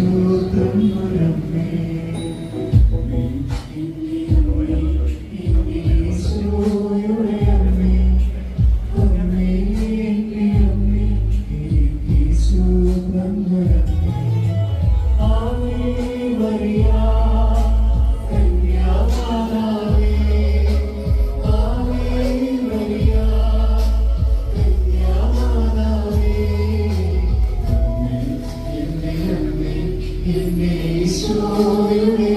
പരിശോധമേ slowly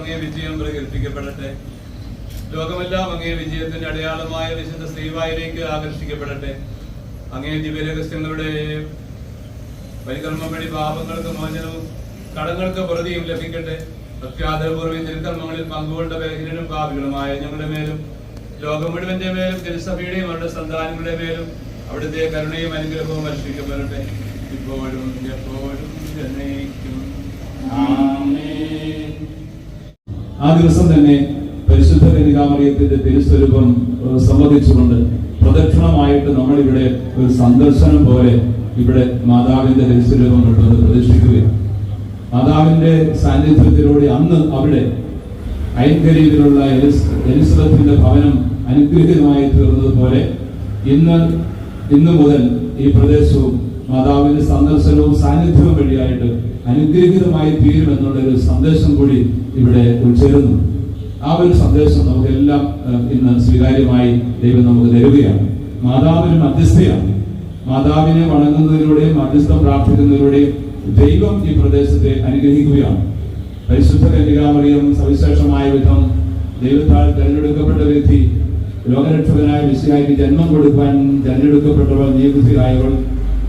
വർദ്ധിപ്പിക്കപ്പെടട്ടെ ലോകമെല്ലാം അങ്ങേ വിജയത്തിന്റെ അടയാളമായ വിശുദ്ധ ശ്രീവായിലേക്ക് ആകർഷിക്കപ്പെടട്ടെ. അങ്ങേ ദിവ്യരഹസ്യങ്ങളുടെ പരികർമ്മം വഴി പാപങ്ങൾക്ക് മോചനവും കടങ്ങൾക്ക് പ്രതിയും ലഭിക്കട്ടെ. പ്രത്യാദരപൂർവം തിരുക്കർമ്മങ്ങളിൽ പങ്കുകൊണ്ട ബഹിരനും പാപികളുമായ ഞങ്ങളുടെ മേലും ലോകം മുഴുവന്റെ മേലും തിരുസഭയുടെയും അവരുടെ സന്താനങ്ങളുടെ മേലും അവിടുത്തെ കരുണയും അനുഗ്രഹവും വർഷിക്കപ്പെടട്ടെ ഇപ്പോഴും എപ്പോഴും എന്നേക്കും ആ ദിവസം തന്നെ പരിശുദ്ധ കനികാമറിയത്തിന്റെ തിരുസ്വരൂപം സംബന്ധിച്ചുകൊണ്ട് പ്രദക്ഷിണമായിട്ട് നമ്മൾ ഇവിടെ ഒരു സന്ദർശനം പോലെ ഇവിടെ മാതാവിന്റെ തിരുസ്വരൂപം കിട്ടുന്നത് പ്രതീക്ഷിക്കുകയാണ് മാതാവിന്റെ സാന്നിധ്യത്തിലൂടെ അന്ന് അവിടെ ഐൻകരീതിയിലുള്ള എലിസ് എലിസബത്തിന്റെ ഭവനം അനുഗ്രഹീതമായി തീർന്നതുപോലെ ഇന്ന് ഇന്നു മുതൽ ഈ പ്രദേശവും മാതാവിന്റെ സന്ദർശനവും സാന്നിധ്യവും വഴിയായിട്ട് അനുഗ്രഹീതമായി തീരും എന്നുള്ള ഒരു സന്ദേശം കൂടി ഇവിടെ ഉൾച്ചേരുന്നു. ആ ഒരു സന്ദേശം നമുക്കെല്ലാം ഇന്ന് സ്വീകാര്യമായി ദൈവം നമുക്ക് തരുകയാണ്. മാതാവിന് മധ്യസ്ഥയാണ്. മാതാവിനെ വണങ്ങുന്നതിലൂടെയും മധ്യസ്ഥം പ്രാർത്ഥിക്കുന്നതിലൂടെയും ദൈവം ഈ പ്രദേശത്തെ അനുഗ്രഹിക്കുകയാണ്. പരിശുദ്ധ കന്യകാമറിയം സവിശേഷമായ വിധം ദൈവത്താൽ തെരഞ്ഞെടുക്കപ്പെട്ട വ്യക്തി ലോകരക്ഷകനായ വിശയായിക്ക് ജന്മം കൊടുക്കാൻ തെരഞ്ഞെടുക്കപ്പെട്ടവൾ നിയുക്തിയായവൾ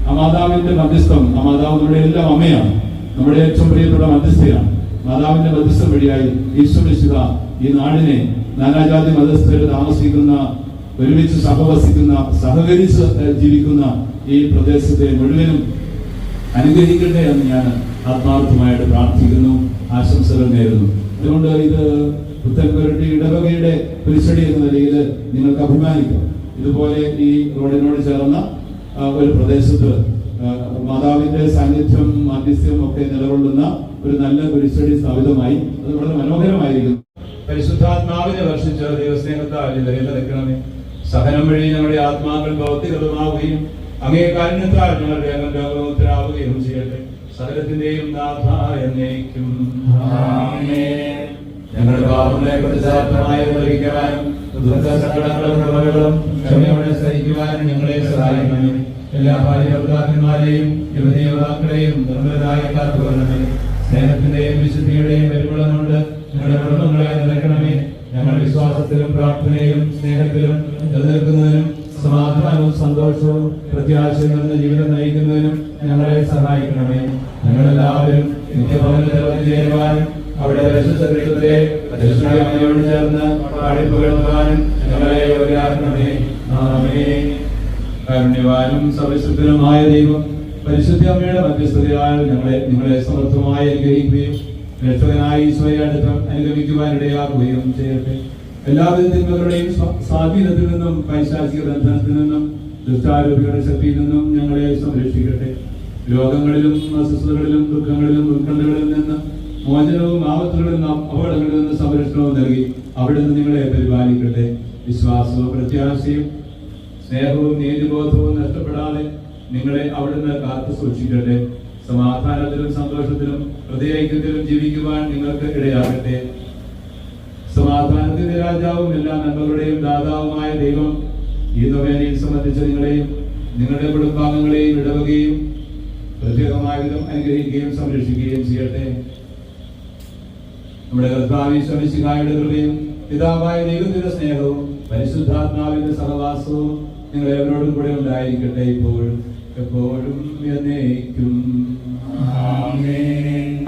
ആ മാതാവിന്റെ മധ്യസ്ഥം ആ മാതാവ് നമ്മുടെ എല്ലാം അമ്മയാണ്. നമ്മുടെ ഏറ്റവും പ്രിയപ്പെട്ട മധ്യസ്ഥയാണ്. മാതാവിന്റെ മധ്യസ്ഥം വഴിയായി ഈശ്വരശിത ഈ നാടിനെ നാനാജാതി മതസ്ഥരെ താമസിക്കുന്ന ഒരുമിച്ച് സഹവസിക്കുന്ന സഹകരിച്ച് ജീവിക്കുന്ന ഈ പ്രദേശത്തെ മുഴുവനും അനുഗ്രഹിക്കട്ടെ എന്ന് ഞാൻ ആത്മാർത്ഥമായിട്ട് പ്രാർത്ഥിക്കുന്നു ആശംസകൾ നേരുന്നു. അതുകൊണ്ട് ഇത് പുത്തൻപുരട്ടി ഇടവകയുടെ പുരിച്ചടി എന്ന നിലയിൽ നിങ്ങൾക്ക് അഭിമാനിക്കാം. ഇതുപോലെ ഈ റോഡിനോട് ചേർന്ന ഒരു പ്രദേശത്ത് മാതാവിന്റെ സാന്നിധ്യം മാധ്യസ്ഥ്യം ഒക്കെ നിലകൊള്ളുന്ന ഒരു നല്ല കുരിശടി സ്ഥാപിതമായി. അത് വളരെ മനോഹരമായിരിക്കുന്നു. പരിശുദ്ധാത്മാവിനെ വർഷിച്ച ദൈവസ്നേഹത്താൽ നിലനിൽക്കണമേ സഹനം വഴി ഞങ്ങളുടെ ആത്മാക്കൾ ഭൗതികതമാവുകയും അങ്ങേ കാരുണ്യത്താൽ ഞങ്ങളുടെ രോഗമുത്തരാവുകയും ചെയ്യട്ടെ. സകലത്തിന്റെയും നാഥ എന്നേക്കും. ഞങ്ങളുടെ പാപങ്ങളെ പ്രതിശാർത്ഥമായി നിർവഹിക്കുവാനും ദുഃഖ സങ്കടങ്ങളും ക്ഷമയോടെ സഹിക്കുവാനും ഞങ്ങളെ സഹായിക്കണമേ. എല്ലാ ഭാര്യഭർത്താക്കന്മാരെയും യുവതീയുവാക്കളെയും നിർമ്മലരായ കാത്തുകൊള്ളണമേ സ്നേഹത്തിന്റെയും വിശുദ്ധിയുടെയും പരിമളം കൊണ്ട് ഞങ്ങളുടെ കുടുംബങ്ങളെ നിലക്കണമേ ഞങ്ങൾ വിശ്വാസത്തിലും പ്രാർത്ഥനയിലും സ്നേഹത്തിലും നിലനിൽക്കുന്നതിനും സമാധാനവും സന്തോഷവും പ്രത്യാശയും നിന്ന് ജീവിതം നയിക്കുന്നതിനും ഞങ്ങളെ സഹായിക്കണമേ. ഞങ്ങളെല്ലാവരും നിത്യഭവനത്തിൽ ചേരുവാനും അവിടെ പരിശുദ്ധ പരിശുദ്ധയോട് ചേർന്ന് പാടിപ്പുകഴ്ത്തുവാനും ഞങ്ങളെ യോഗ്യരാക്കണമേ ആമേൻ. കാരുണ്യവാനും സർവശക്തനുമായ ദൈവം പരിശുദ്ധ അമ്മയുടെ മധ്യസ്ഥതയാൽ ഞങ്ങളെ നിങ്ങളെ സമർത്ഥമായി അനുഗ്രഹിക്കുകയും രക്ഷകനായി ഈശോയെ അടുത്ത് അനുഗമിക്കുവാൻ ഇടയാക്കുകയും ചെയ്യട്ടെ. എല്ലാവിധ തിന്മകളുടെയും സ്വാ- സ്വാധീനത്തിൽ നിന്നും പൈശാചിക ബന്ധനത്തിൽ നിന്നും ദുഷ്ടാരോപികളുടെ ശക്തിയിൽ നിന്നും ഞങ്ങളെ സംരക്ഷിക്കട്ടെ. രോഗങ്ങളിലും അസ്വസ്ഥതകളിലും ദുഃഖങ്ങളിലും ഉത്കണ്ഠകളിൽ നിന്ന് മോചനവും ആപത്തുകളിൽ നിന്നും അപകടങ്ങളിൽ നിന്ന് സംരക്ഷണവും നൽകി അവിടെ നിന്ന് നിങ്ങളെ പരിപാലിക്കട്ടെ. വിശ്വാസവും പ്രത്യാശയും സ്നേഹവും നീതിബോധവും നഷ്ടപ്പെടാതെ നിങ്ങളെ അവിടുന്ന് കാത്തു സൂക്ഷിക്കട്ടെ. സമാധാനത്തിലും സന്തോഷത്തിലും ഹൃദയൈക്യത്തിലും ജീവിക്കുവാൻ നിങ്ങൾക്ക് ഇടയാകട്ടെ. സമാധാനത്തിന്റെ രാജാവും എല്ലാ നന്മകളുടെയും ദാതാവുമായ ദൈവം ഈ നൊവേനയിൽ സംബന്ധിച്ച് നിങ്ങളെയും നിങ്ങളുടെ കുടുംബാംഗങ്ങളെയും ഇടവകയും പ്രത്യേകമായ വിധം അനുഗ്രഹിക്കുകയും സംരക്ഷിക്കുകയും ചെയ്യട്ടെ. നമ്മുടെ കർത്താവ് ശമിശിഹായുടെ കൃപയും പിതാവായ ദൈവത്തിന്റെ സ്നേഹവും പരിശുദ്ധാത്മാവിന്റെ സഹവാസവും നിങ്ങൾ എവരോടും കൂടെ ഉണ്ടായിരിക്കട്ടെ ഇപ്പോഴും. എപ്പോഴും എന്നേക്കും. ആമേൻ.